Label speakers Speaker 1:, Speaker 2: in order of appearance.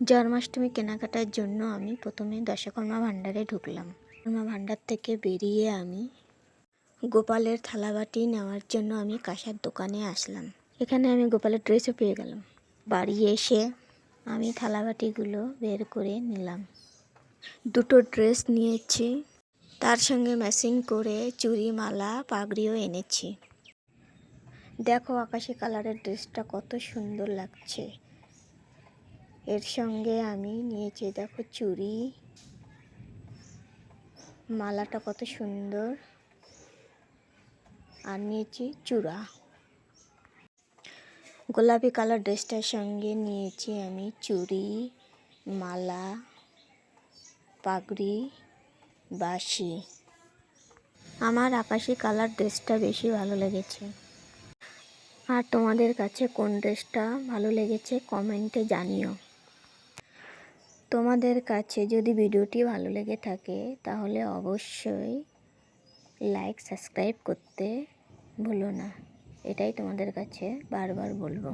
Speaker 1: জন্মাষ্টমী কেনাকাটার জন্য আমি প্রথমে দশকর্মা ভাণ্ডারে ঢুকলাম। কর্মা ভাণ্ডার থেকে বেরিয়ে আমি গোপালের থালাবাটি নেওয়ার জন্য আমি কাঁসার দোকানে আসলাম। এখানে আমি গোপালের ড্রেসও পেয়ে গেলাম। বাড়ি এসে আমি থালাবাটিগুলো বের করে নিলাম। দুটো ড্রেস নিয়েছি। তার সঙ্গে ম্যাচিং করে চুরি মালা পাগড়িও এনেছি। দেখো আকাশি কালারের ড্রেসটা কত সুন্দর লাগছে। এর সঙ্গে আমি নিয়েছি, দেখো চুড়ি। মালাটা কত সুন্দর। আর নিয়েছি চূড়া। গোলাপি কালার ড্রেসটার সঙ্গে নিয়েছি আমি চুড়ি, মালা, পাগড়ি বাসি আমার আকাশি কালার ড্রেসটা বেশি ভালো লেগেছে। আর তোমাদের কাছে কোন ড্রেসটা ভালো লেগেছে কমেন্টে জানিও। তোমাদের কাছে যদি ভিডিওটি ভালো লেগে থাকে, তাহলে অবশ্যই লাইক সাবস্ক্রাইব করতে ভুলো না। এটাই তোমাদের কাছে বারবার বলব।